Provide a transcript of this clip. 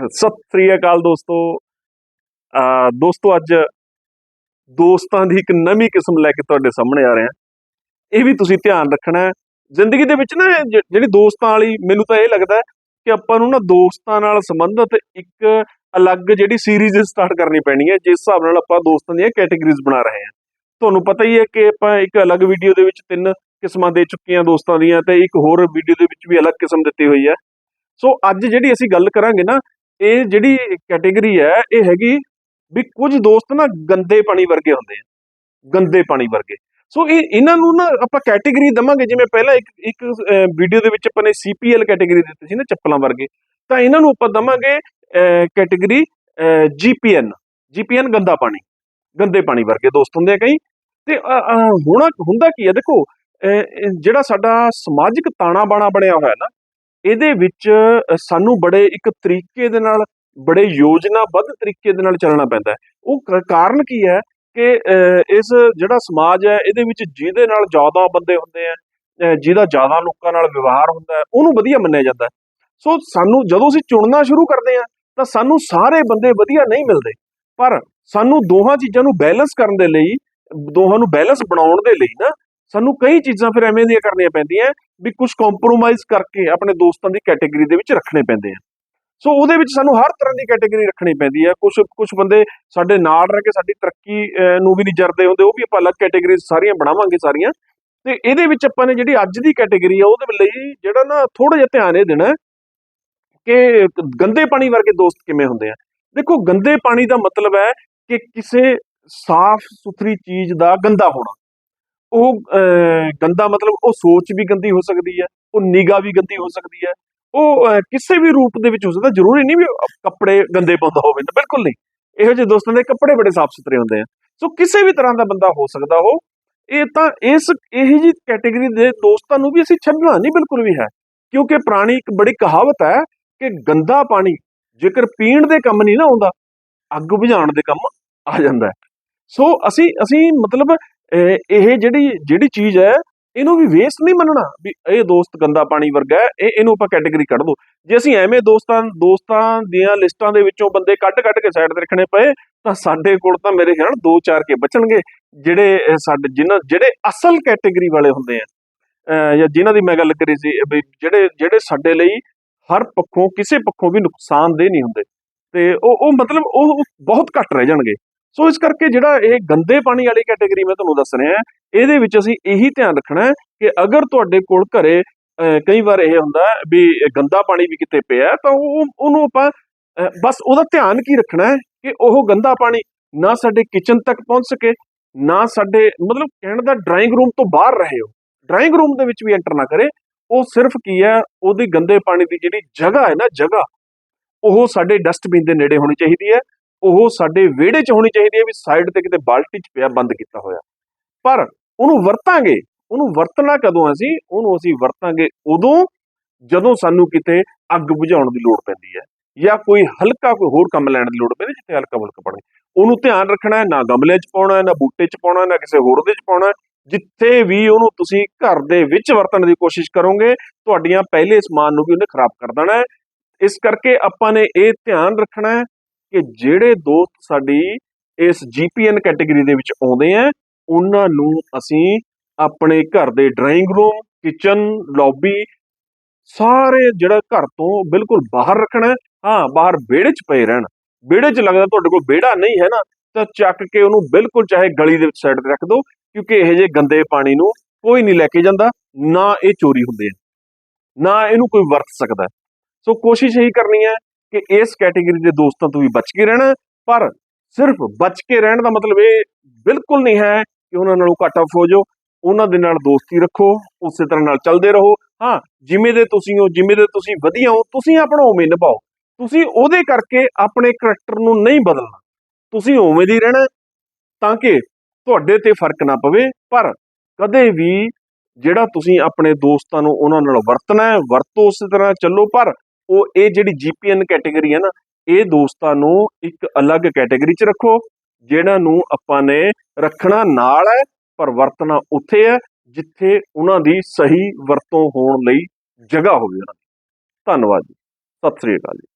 ਸਤਿ ਸ੍ਰੀ ਅਕਾਲ ਦੋਸਤੋ। ਅਹ ਦੋਸਤੋ, ਅੱਜ ਦੋਸਤਾਂ ਦੀ ਇੱਕ ਨਵੀਂ ਕਿਸਮ ਲੈ ਕੇ ਤੁਹਾਡੇ ਸਾਹਮਣੇ ਆ ਰਹੇ ਹਾਂ। ਇਹ ਵੀ ਤੁਸੀਂ ਧਿਆਨ ਰੱਖਣਾ ਹੈ। ਜ਼ਿੰਦਗੀ ਦੇ ਵਿੱਚ ਨਾ ਜਿਹੜੀ ਦੋਸਤਾਂ ਵਾਲੀ, ਮੈਨੂੰ ਤਾਂ ਇਹ ਲੱਗਦਾ ਕਿ ਆਪਾਂ ਨੂੰ ਨਾ ਦੋਸਤਾਂ ਨਾਲ ਸੰਬੰਧਿਤ ਇੱਕ ਅਲੱਗ ਜਿਹੜੀ ਸੀਰੀਜ਼ ਸਟਾਰਟ ਕਰਨੀ ਪੈਣੀ ਹੈ, ਜਿਸ ਹਿਸਾਬ ਨਾਲ ਆਪਾਂ ਦੋਸਤਾਂ ਦੀਆਂ ਕੈਟਾਗਰੀਜ਼ ਬਣਾ ਰਹੇ ਹਾਂ। ਤੁਹਾਨੂੰ ਪਤਾ ਹੀ ਹੈ ਕਿ ਆਪਾਂ ਇੱਕ ਅਲੱਗ ਵੀਡੀਓ ਦੇ ਵਿੱਚ ਤਿੰਨ ਕਿਸਮਾਂ ਦੇ ਚੁੱਕੇ ਹਾਂ ਦੋਸਤਾਂ ਦੀਆਂ ਤੇ ਇੱਕ ਹੋਰ ਵੀਡੀਓ ਦੇ ਵਿੱਚ ਵੀ ਅਲੱਗ ਕਿਸਮ ਦਿੱਤੀ ਹੋਈ ਹੈ। ਸੋ ਅੱਜ ਜਿਹੜੀ ਅਸੀਂ ਗੱਲ ਕਰਾਂਗੇ ਨਾ ਇਹ ਜਿਹੜੀ ਕੈਟੇਗਰੀ ਹੈ ਇਹ ਹੈਗੀ ਵੀ ਕੁਝ ਦੋਸਤ ਨਾ ਗੰਦੇ ਪਾਣੀ ਵਰਗੇ ਹੁੰਦੇ ਆ ਗੰਦੇ ਪਾਣੀ ਵਰਗੇ। ਸੋ ਇਹ ਇਹਨਾਂ ਨੂੰ ਨਾ ਆਪਾਂ ਕੈਟੇਗਰੀ ਦਵਾਂਗੇ ਜਿਵੇਂ ਪਹਿਲਾਂ ਇੱਕ ਇੱਕ ਵੀਡੀਓ ਦੇ ਵਿੱਚ ਆਪਾਂ ਨੇ ਸੀਪੀਐਲ ਕੈਟੇਗਰੀ ਦਿੱਤੀ ਸੀ ਨਾ ਚੱਪਲਾਂ ਵਰਗੇ। ਤਾਂ ਇਹਨਾਂ ਨੂੰ ਆਪਾਂ ਦਵਾਂਗੇ ਕੈਟਾਗਰੀ ਜੀਪੀਐਨ ਜੀਪੀਐਨ ਗੰਦਾ ਪਾਣੀ ਗੰਦੇ ਪਾਣੀ ਵਰਗੇ ਦੋਸਤ ਹੁੰਦੇ ਆ ਕਈ। ਤੇ ਅ, ਹੋਣਾ ਹੁੰਦਾ ਕੀ ਹੈ ਦੇਖੋ ਜਿਹੜਾ ਸਾਡਾ ਸਮਾਜਿਕ ਤਾਣਾ ਬਾਣਾ ਬਣਿਆ ਹੋਇਆ ਨਾ ਇਹਦੇ ਵਿੱਚ ਸਾਨੂੰ ਬੜੇ ਇੱਕ ਤਰੀਕੇ ਦੇ ਨਾਲ, ਬੜੇ ਯੋਜਨਾਬੱਧ ਤਰੀਕੇ ਦੇ ਨਾਲ ਚੱਲਣਾ ਪੈਂਦਾ ਉਹ ਕ- ਕਾਰਨ ਕੀ ਹੈ ਕਿ ਇਸ ਜਿਹੜਾ ਸਮਾਜ ਹੈ, ਇਹਦੇ ਵਿੱਚ ਜਿਹਦੇ ਨਾਲ ਜ਼ਿਆਦਾ ਬੰਦੇ ਹੁੰਦੇ ਆ ਜਿਹਦਾ ਜ਼ਿਆਦਾ ਲੋਕਾਂ ਨਾਲ ਵਿਵਹਾਰ ਹੁੰਦਾ ਉਹਨੂੰ ਵਧੀਆ ਮੰਨਿਆ ਜਾਂਦਾ ਸੋ ਸਾਨੂੰ ਜਦੋਂ ਅਸੀਂ ਚੁਣਨਾ ਸ਼ੁਰੂ ਕਰਦੇ ਆ ਤਾਂ ਸਾਨੂੰ ਸਾਰੇ ਬੰਦੇ ਵਧੀਆ ਨਹੀਂ ਮਿਲਦੇ। ਪਰ ਸਾਨੂੰ ਦੋਹਾਂ ਚੀਜ਼ਾਂ ਨੂੰ ਬੈਲੈਂਸ ਕਰਨ ਦੇ ਲਈ, ਦੋਹਾਂ ਨੂੰ ਬੈਲੈਂਸ ਬਣਾਉਣ ਦੇ ਲਈ ਨਾ, ਸਾਨੂੰ ਕਈ ਚੀਜ਼ਾਂ ਫਿਰ ਐਵੇਂ ਦੀਆਂ ਕਰਨੀਆਂ ਪੈਂਦੀਆਂ ਵੀ ਕੁਝ ਕੰਪਰੋਮਾਈਜ਼ ਕਰਕੇ ਆਪਣੇ ਦੋਸਤਾਂ ਦੀ ਕੈਟੇਗਰੀ ਦੇ ਵਿੱਚ ਰੱਖਣੇ ਪੈਂਦੇ ਆ। ਸੋ ਉਹਦੇ ਵਿੱਚ ਸਾਨੂੰ ਹਰ ਤਰ੍ਹਾਂ ਦੀ ਕੈਟੇਗਰੀ ਰੱਖਣੀ ਪੈਂਦੀ ਹੈ ਕੁਝ ਕੁਝ ਬੰਦੇ ਸਾਡੇ ਨਾਲ ਰਹਿ ਕੇ ਸਾਡੀ ਤਰੱਕੀ ਨੂੰ ਵੀ ਨਹੀਂ ਜਰਦੇ ਹੁੰਦੇ, ਉਹ ਵੀ ਆਪਾਂ ਅਲੱਗ ਕੈਟੇਗਰੀ ਸਾਰੀਆਂ ਬਣਾਵਾਂਗੇ ਸਾਰੀਆਂ। ਤੇ ਇਹਦੇ ਵਿੱਚ ਆਪਾਂ ਨੇ ਜਿਹੜੀ ਅੱਜ ਦੀ ਕੈਟੇਗਰੀ ਆ, ਉਹਦੇ ਲਈ ਜਿਹੜਾ ਨਾ ਥੋੜਾ ਜਿਹਾ ਧਿਆਨ ਇਹ ਦੇਣਾ ਕਿ ਗੰਦੇ ਪਾਣੀ ਵਰਗੇ ਦੋਸਤ ਕਿਵੇਂ ਹੁੰਦੇ ਆ। ਦੇਖੋ, ਗੰਦੇ ਪਾਣੀ ਦਾ ਮਤਲਬ ਹੈ ਕਿ ਕਿਸੇ ਸਾਫ਼ ਸੁਥਰੀ ਚੀਜ਼ ਦਾ ਗੰਦਾ ਹੋਣਾ। ਉਹ ਅਹ, ਗੰਦਾ ਮਤਲਬ ਉਹ ਸੋਚ ਵੀ ਗੰਦੀ ਹੋ ਸਕਦੀ ਹੈ ਉਹ ਨਿਗਾਹ ਵੀ ਗੰਦੀ ਹੋ ਸਕਦੀ ਹੈ। ਉਹ ਅਹ, ਕਿਸੇ ਵੀ ਰੂਪ ਦੇ ਵਿੱਚ ਹੋ ਸਕਦਾ ਜ਼ਰੂਰੀ ਨਹੀਂ ਵੀ ਕੱਪੜੇ ਗੰਦੇ ਪਾਉਂਦਾ ਹੋਵੇ ਤਾਂ ਬਿਲਕੁਲ ਨਹੀਂ। ਇਹੋ ਜਿਹੇ ਦੋਸਤਾਂ ਦੇ ਕੱਪੜੇ ਬੜੇ ਸਾਫ਼ ਸੁਥਰੇ ਹੁੰਦੇ ਆ। ਸੋ ਕਿਸੇ ਵੀ ਤਰ੍ਹਾਂ ਦਾ ਬੰਦਾ ਹੋ ਸਕਦਾ ਉਹ ਇਹ ਤਾਂ ਇਸ ਇਹੋ ਜਿਹੀ ਕੈਟੇਗਰੀ ਦੇ ਦੋਸਤਾਂ ਨੂੰ ਵੀ ਅਸੀਂ ਛੱਡਣਾ ਨਹੀਂ ਬਿਲਕੁਲ ਵੀ ਹੈ। ਕਿਉਂਕਿ ਪੁਰਾਣੀ ਇੱਕ ਬੜੀ ਕਹਾਵਤ ਹੈ ਕਿ ਗੰਦਾ ਪਾਣੀ ਜੇਕਰ ਪੀਣ ਦੇ ਕੰਮ ਨਹੀਂ ਨਾ ਆਉਂਦਾ ਅੱਗ ਬੁਝਾਉਣ ਦੇ ਕੰਮ ਆ ਜਾਂਦਾ ਸੋ ਅਸੀਂ ਅਸੀਂ ਮਤਲਬ ਇਹ ਜਿਹੜੀ ਜਿਹੜੀ ਚੀਜ਼ ਹੈ, ਇਹਨੂੰ ਵੀ ਵੇਸਟ ਨਹੀਂ ਮੰਨਣਾ ਵੀ ਇਹ ਦੋਸਤ ਗੰਦਾ ਪਾਣੀ ਵਰਗਾ ਹੈ, ਇਹ ਇਹਨੂੰ ਆਪਾਂ ਕੈਟਾਗਰੀ ਕੱਢ ਦੋ। ਜੇ ਅਸੀਂ ਐਵੇਂ ਦੋਸਤਾਂ ਦੋਸਤਾਂ ਦੀਆਂ ਲਿਸਟਾਂ ਦੇ ਵਿੱਚੋਂ ਬੰਦੇ ਕੱਢ ਕੱਢ ਕੇ ਸਾਈਡ ਤੇ ਰੱਖਣੇ ਪਏ, ਤਾਂ ਸਾਡੇ ਕੋਲ ਤਾਂ ਮੇਰੇ ਖਿਆਲ ਦੋ ਚਾਰ ਕੇ ਬਚਣਗੇ, ਜਿਹੜੇ ਸਾਡੇ ਜਿਨ੍ਹਾਂ, ਜਿਹੜੇ ਅਸਲ ਕੈਟਾਗਰੀ ਵਾਲੇ ਹੁੰਦੇ ਆ ਜਾਂ ਜਿਨ੍ਹਾਂ ਦੀ ਮੈਂ ਗੱਲ ਕਰੀ ਸੀ, ਵੀ ਜਿਹੜੇ ਜਿਹੜੇ ਸਾਡੇ ਲਈ ਹਰ ਪੱਖੋਂ, ਕਿਸੇ ਪੱਖੋਂ ਵੀ ਨੁਕਸਾਨਦੇਹ ਨਹੀਂ ਹੁੰਦੇ। ਤੇ ਉਹ ਉਹ ਮਤਲਬ ਉਹ ਬਹੁਤ ਘੱਟ ਰਹਿ ਜਾਣਗੇ। ਸੋ ਇਸ ਕਰਕੇ ਜਿਹੜਾ ਇਹ ਗੰਦੇ ਪਾਣੀ ਵਾਲੀ ਕੈਟਾਗਰੀ ਮੈਂ ਤੁਹਾਨੂੰ ਦੱਸ ਰਿਹਾ, ਇਹਦੇ ਵਿੱਚ ਅਸੀਂ ਇਹੀ ਧਿਆਨ ਰੱਖਣਾ ਹੈ ਕਿ ਅਗਰ ਤੁਹਾਡੇ ਕੋਲ ਘਰੇ ਕਈ ਵਾਰ ਇਹ ਹੁੰਦਾ ਵੀ ਗੰਦਾ ਪਾਣੀ ਵੀ ਕਿਤੇ ਪਿਆ ਤਾਂ ਉਹ, ਉਹਨੂੰ ਆਪਾਂ ਬਸ ਉਹਦਾ ਧਿਆਨ ਕੀ ਰੱਖਣਾ ਹੈ ਕਿ ਉਹ ਗੰਦਾ ਪਾਣੀ ਨਾ ਸਾਡੇ ਕਿਚਨ ਤੱਕ ਪਹੁੰਚ ਸਕੇ, ਨਾ ਸਾਡੇ, ਮਤਲਬ ਕਹਿਣ ਦਾ ਡਰਾਇੰਗ ਰੂਮ ਤੋਂ ਬਾਹਰ ਰਹੇ ਹੋ ਡਰਾਇੰਗ ਰੂਮ ਦੇ ਵਿੱਚ ਵੀ ਐਂਟਰ ਨਾ ਕਰੇ। ਉਹ ਸਿਰਫ ਕੀ ਹੈ, ਉਹਦੀ ਗੰਦੇ ਪਾਣੀ ਦੀ ਜਿਹੜੀ ਜਗ੍ਹਾ ਹੈ ਨਾ ਜਗ੍ਹਾ, ਉਹ ਸਾਡੇ ਡਸਟਬਿਨ ਦੇ ਨੇੜੇ ਹੋਣੀ ਚਾਹੀਦੀ ਹੈ। ਉਹ ਸਾਡੇ ਵਿਹੜੇ 'ਚ ਹੋਣੀ ਚਾਹੀਦੀ ਹੈ ਵੀ ਸਾਈਡ ਤੇ ਕਿਤੇ ਬਾਲਟੀ 'ਚ ਪਿਆ ਬੰਦ ਕੀਤਾ ਹੋਇਆ। ਪਰ ਉਹਨੂੰ ਵਰਤਾਂਗੇ ਉਹਨੂੰ ਵਰਤਣਾ ਕਦੋਂ ਅਸੀਂ? ਉਹਨੂੰ ਅਸੀਂ ਵਰਤਾਂਗੇ ਉਦੋਂ ਜਦੋਂ ਸਾਨੂੰ ਕਿਤੇ ਅੱਗ ਬੁਝਾਉਣ ਦੀ ਲੋੜ ਪੈਂਦੀ ਹੈ ਜਾਂ ਕੋਈ ਹਲਕਾ ਕੋਈ ਹੋਰ ਕੰਮ ਲੈਣ ਦੀ ਲੋੜ ਪੈਂਦੀ ਜਿੱਥੇ ਹਲਕਾ ਫੁਲਕਾ ਪਾਣੀ ਉਹਨੂੰ ਧਿਆਨ ਰੱਖਣਾ ਹੈ ਨਾ ਗਮਲੇ 'ਚ ਪਾਉਣਾ ਹੈ ਨਾ ਬੂਟੇ 'ਚ ਪਾਉਣਾ ਹੈ, ਨਾ ਕਿਸੇ ਹੋਰ ਦੇ 'ਚ ਪਾਉਣਾ ਹੈ। ਜਿੱਥੇ ਵੀ ਉਹਨੂੰ ਤੁਸੀਂ ਘਰ ਦੇ ਵਿੱਚ ਵਰਤਣ ਦੀ ਕੋਸ਼ਿਸ਼ ਕਰੋਗੇ ਤੁਹਾਡੀਆਂ ਪਹਿਲੇ ਸਮਾਨ ਨੂੰ ਵੀ ਉਹਨੇ ਖਰਾਬ ਕਰ ਦੇਣਾ ਹੈ। ਇਸ ਕਰਕੇ ਆਪਾਂ ਨੇ ਇਹ ਧਿਆਨ ਰੱਖਣਾ ਹੈ ਕਿ ਜਿਹੜੇ ਦੋਸਤ ਸਾਡੀ ਇਸ ਜੀਪੀਐਨ ਕੈਟਾਗਰੀ ਦੇ ਵਿੱਚ ਆਉਂਦੇ ਆ, ਉਹਨਾਂ ਨੂੰ ਅਸੀਂ ਆਪਣੇ ਘਰ ਦੇ ਡਰਾਇੰਗ ਰੂਮ ਕਿਚਨ ਲੌਬੀ ਸਾਰੇ ਜਿਹੜਾ ਘਰ ਤੋਂ ਬਿਲਕੁਲ ਬਾਹਰ ਰੱਖਣਾ ਹਾਂ। ਬਾਹਰ ਵਿਹੜੇ 'ਚ ਪਏ ਰਹਿਣ। ਵਿਹੜੇ 'ਚ ਲੱਗਦਾ ਤੁਹਾਡੇ ਕੋਲ ਵਿਹੜਾ ਨਹੀਂ ਹੈ ਨਾ, ਤਾਂ ਚੱਕ ਕੇ ਉਹਨੂੰ ਬਿਲਕੁਲ ਚਾਹੇ ਗਲੀ ਦੇ ਵਿੱਚ ਸਾਈਡ ਤੇ ਰੱਖ ਦਿਓ, ਕਿਉਂਕਿ ਇਹ ਜੇ ਗੰਦੇ ਪਾਣੀ ਨੂੰ ਕੋਈ ਨਹੀਂ ਲੈ ਕੇ ਜਾਂਦਾ, ਨਾ ਇਹ ਚੋਰੀ ਹੁੰਦੇ ਆ। ਨਾ ਇਹਨੂੰ ਕੋਈ ਵਰਤ ਸਕਦਾ। ਸੋ ਕੋਸ਼ਿਸ਼ ਇਹੀ ਕਰਨੀ ਹੈ ਕਿ ਇਸ ਕੈਟਾਗਰੀ ਦੇ ਦੋਸਤਾਂ ਤੋਂ ਵੀ ਬਚ ਕੇ ਰਹਿਣਾ ਪਰ ਸਿਰਫ ਬਚ ਕੇ ਰਹਿਣ ਦਾ ਮਤਲਬ ਇਹ ਬਿਲਕੁਲ ਨਹੀਂ ਹੈ ਕਿ ਉਹਨਾਂ ਨਾਲੋਂ ਕੱਟ ਆਫ ਹੋ ਜਾਓ। ਉਹਨਾਂ ਦੇ ਨਾਲ ਦੋਸਤੀ ਰੱਖੋ, ਉਸੇ ਤਰ੍ਹਾਂ ਨਾਲ ਚੱਲਦੇ ਰਹੋ। ਹਾਂ, ਜਿਵੇਂ ਦੇ ਤੁਸੀਂ ਹੋ, ਜਿਵੇਂ ਦੇ ਤੁਸੀਂ ਵਧੀਆ ਹੋ, ਤੁਸੀਂ ਆਪਣਾ ਉਵੇਂ ਨਿਭਾਓ। ਤੁਸੀਂ ਉਹਦੇ ਕਰਕੇ ਆਪਣੇ ਕਰੈਕਟਰ ਨੂੰ ਨਹੀਂ ਬਦਲਣਾ। ਤੁਸੀਂ ਉਵੇਂ ਦੀ ਰਹਿਣਾ ਤਾਂ ਕਿ ਤੁਹਾਡੇ ਤੇ ਫ਼ਰਕ ਨਾ ਪਵੇ, ਪਰ ਕਦੇ ਵੀ ਜਿਹੜਾ ਤੁਸੀਂ ਆਪਣੇ ਦੋਸਤਾਂ ਨੂੰ ਉਹਨਾਂ ਨਾਲ ਵਰਤਣਾ ਹੈ, ਵਰਤੋ ਉਸੇ ਤਰ੍ਹਾਂ ਚੱਲੋ, ਪਰ ਉਹ ਇਹ ਜਿਹੜੀ ਜੀਪੀਐਨ ਕੈਟਾਗਰੀ ਹੈ ਨਾ, ਇਹ ਦੋਸਤਾਂ ਨੂੰ ਇੱਕ ਅਲੱਗ ਕੈਟਾਗਰੀ 'ਚ ਰੱਖੋ ਜਿਹੜਾ ਨੂੰ ਆਪਾਂ ਨੇ ਰੱਖਣਾ ਨਾਲ ਹੈ, ਪਰ ਵਰਤਣਾ ਉੱਥੇ ਹੈ, ਜਿੱਥੇ ਉਹਨਾਂ ਦੀ ਸਹੀ ਵਰਤੋਂ ਹੋਣ ਲਈ ਜਗ੍ਹਾ ਹੋਵੇ ਉਹਨਾਂ ਦੀ। ਧੰਨਵਾਦ ਜੀ। ਸਤਿ ਸ੍ਰੀ ਅਕਾਲ ਜੀ।